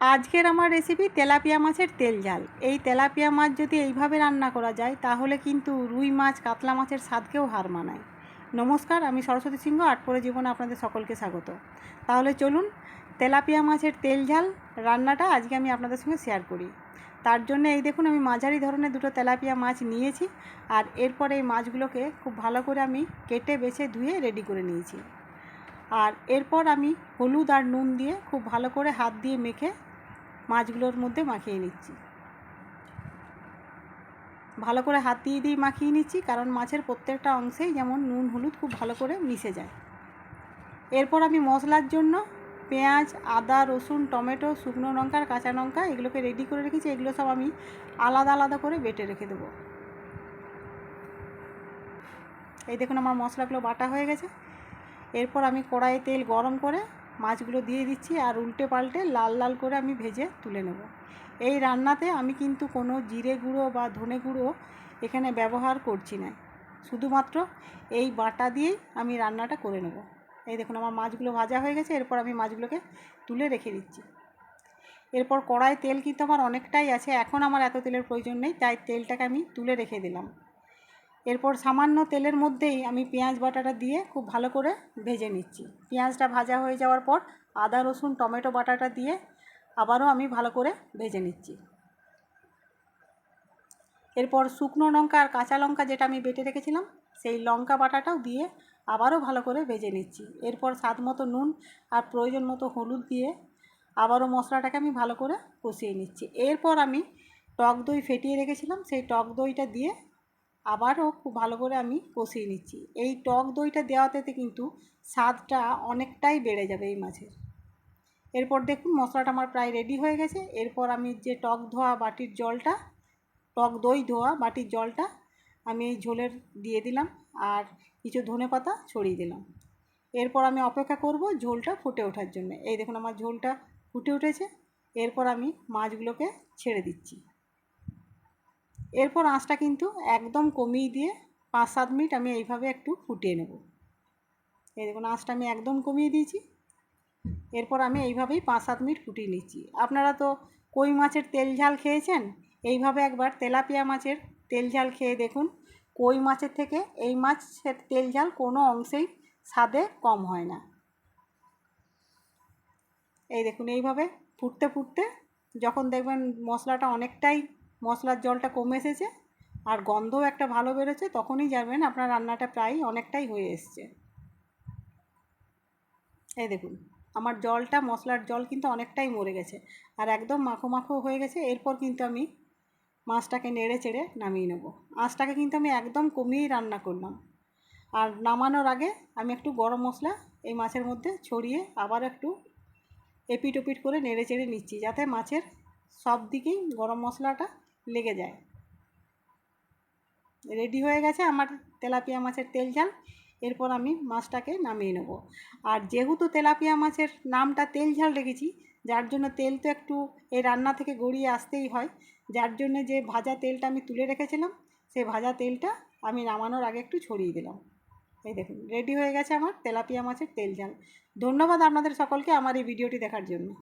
আজকের আমার recipe tilapia মাছের তেল ঝাল। এই তেলাপিয়া মাছ যদি এইভাবে রান্না করা যায়, তাহলে কিন্তু রুই মাছ, কাতলা মাছের স্বাদকেও হার মানায়। নমস্কার, আমি সরস্বতী সিংহ আটপরে জীবনে আপনাদের সকলকে স্বাগত। তাহলে চলুন, তেলাপিয়া মাছের তেল ঝাল রান্নাটা আজকে আমি আপনাদের সঙ্গে শেয়ার করি। তার জন্য এই দেখুন, আমি মাঝারি ধরনের দুটো তেলাপিয়া মাছ নিয়েছি, আর এরপর এই মাছগুলোকে খুব ভালো করে আমি কেটে, বেছে, ধুয়ে রেডি করে নিয়েছি। আর এরপর আমি হলুদ আর নুন দিয়ে খুব ভালো করে হাত দিয়ে মেখে মাছগুলোর মধ্যে মাখিয়ে নিচ্ছি। ভালো করে হাত দিয়ে দিয়ে মাখিয়ে নিচ্ছি, কারণ মাছের প্রত্যেকটা অংশেই যেমন নুন, হলুদ খুব ভালো করে মিশে যায়। এরপর আমি মশলার জন্য পেঁয়াজ, আদা, রসুন, টমেটো, শুকনো লঙ্কা আর কাঁচা লঙ্কা এগুলোকে রেডি করে রেখেছি, এগুলো সব আমি আলাদা আলাদা করে বেটে রেখে দেবো। এই দেখুন আমার মশলাগুলো বাটা হয়ে গেছে। এরপর আমি কড়াইয়ে তেল গরম করে মাছগুলো দিয়ে দিচ্ছি আর উল্টে পাল্টে লাল লাল করে আমি ভেজে তুলে নেব। এই রান্নাতে আমি কিন্তু কোনো জিরে গুঁড়ো বা ধনে গুঁড়ো এখানে ব্যবহার করছি না। শুধুমাত্র এই বাটা দিয়েই আমি রান্নাটা করে নেব। এই দেখুন আমার মাছগুলো ভাজা হয়ে গেছে, এরপর আমি মাছগুলোকে তুলে রেখে দিচ্ছি। এরপর কড়াই তেল কিন্তু আমার অনেকটাই আছে, এখন আমার এত তেলের প্রয়োজন নেই, তাই তেলটাকে আমি তুলে রেখে দিলাম। এরপর সামান্য তেলের মধ্যেই আমি পেঁয়াজ বাটাটা দিয়ে খুব ভালো করে ভেজে নিচ্ছি। পেঁয়াজটা ভাজা হয়ে যাওয়ার পর আদা, রসুন, টমেটো বাটাটা দিয়ে আবারও আমি ভালো করে ভেজে নিচ্ছি। এরপর শুকনো লঙ্কা আর কাঁচা লঙ্কা যেটা আমি বেটে রেখেছিলাম, সেই লঙ্কা বাটাটাও দিয়ে আবারও ভালো করে ভেজে নিচ্ছি। এরপর স্বাদ মতো নুন আর প্রয়োজন মতো হলুদ দিয়ে আবারও মশলাটাকে আমি ভালো করে কষিয়ে নিচ্ছি। এরপর আমি টক দই ফেটিয়ে রেখেছিলাম, সেই টক দইটা দিয়ে আবারও খুব ভালো করে আমি কষিয়ে নিচ্ছি। এই টক দইটা দেওয়াতে কিন্তু স্বাদটা অনেকটাই বেড়ে যাবে এই মাছের। এরপর দেখুন মশলাটা আমার প্রায় রেডি হয়ে গেছে। এরপর আমি যে টক ধোয়া বাটির জলটা, টক দই ধোয়া বাটির জলটা আমি এই ঝোলের দিয়ে দিলাম আর কিছু ধনে পাতা ছড়িয়ে দিলাম। এরপর আমি অপেক্ষা করব ঝোলটা ফুটে ওঠার জন্য। এই দেখুন আমার ঝোলটা ফুটে উঠেছে। এরপর আমি মাছগুলোকে ছেড়ে দিচ্ছি। এরপর আঁচটা কিন্তু একদম কমিয়ে দিয়ে পাঁচ সাত মিনিট আমি এইভাবে একটু ফুটিয়ে নেব। এই দেখুন, আঁচটা আমি একদম কমিয়ে দিয়েছি। এরপর আমি এইভাবেই পাঁচ সাত মিনিট ফুটিয়ে নিচ্ছি। আপনারা তো কই মাছের তেল ঝাল খেয়েছেন? এইভাবে একবার তেলাপিয়া মাছের তেল ঝাল খেয়ে দেখুন। কই মাছের থেকে এই মাছের তেল ঝাল কোনো অংশেই স্বাদে কম হয় না। এই দেখুন, এইভাবে ফুটতে ফুটতে যখন দেখবেন মশলাটা অনেকটাই মশলার জলটা কমে এসেছে আর গন্ধও একটা ভালো বেরোচ্ছে, তখনই জানবেন আপনার রান্নাটা প্রায় অনেকটাই হয়ে এসছে। এই দেখুন, আমার জলটা, মশলার জল কিন্তু অনেকটাই মরে গেছে আর একদম মাখো মাখো হয়ে গেছে। এরপর কিন্তু আমি মাছটাকে নেড়ে চেড়ে নামিয়ে নেব। আঁচটাকে কিন্তু আমি একদম কমিয়েই রান্না করলাম। আর নামানোর আগে আমি একটু গরম মশলা এই মাছের মধ্যে ছড়িয়ে আবার একটু এপিট ওপিট করে নেড়ে চেড়ে নিচ্ছি, যাতে মাছের সব দিকেই গরম মশলাটা লেগে যায়। রেডি হয়ে গেছে আমার তেলাপিয়া মাছের তেল ঝাল। এরপর আমি মাছটাকে নামিয়ে নেব। আর যেহেতু তেলাপিয়া মাছের নামটা তেল ঝাল রেখেছি, যার জন্য তেল তো একটু এই রান্না থেকে গড়িয়ে আসতেই হয়। যার জন্য যে ভাজা তেলটা আমি তুলে রেখেছিলাম, সেই ভাজা তেলটা আমি নামানোর আগে একটু ছড়িয়ে দিলাম। এই দেখুন, রেডি হয়ে গেছে আমার তেলাপিয়া মাছের তেল ঝাল। ধন্যবাদ আপনাদের সকলকে আমার এই ভিডিওটি দেখার জন্য।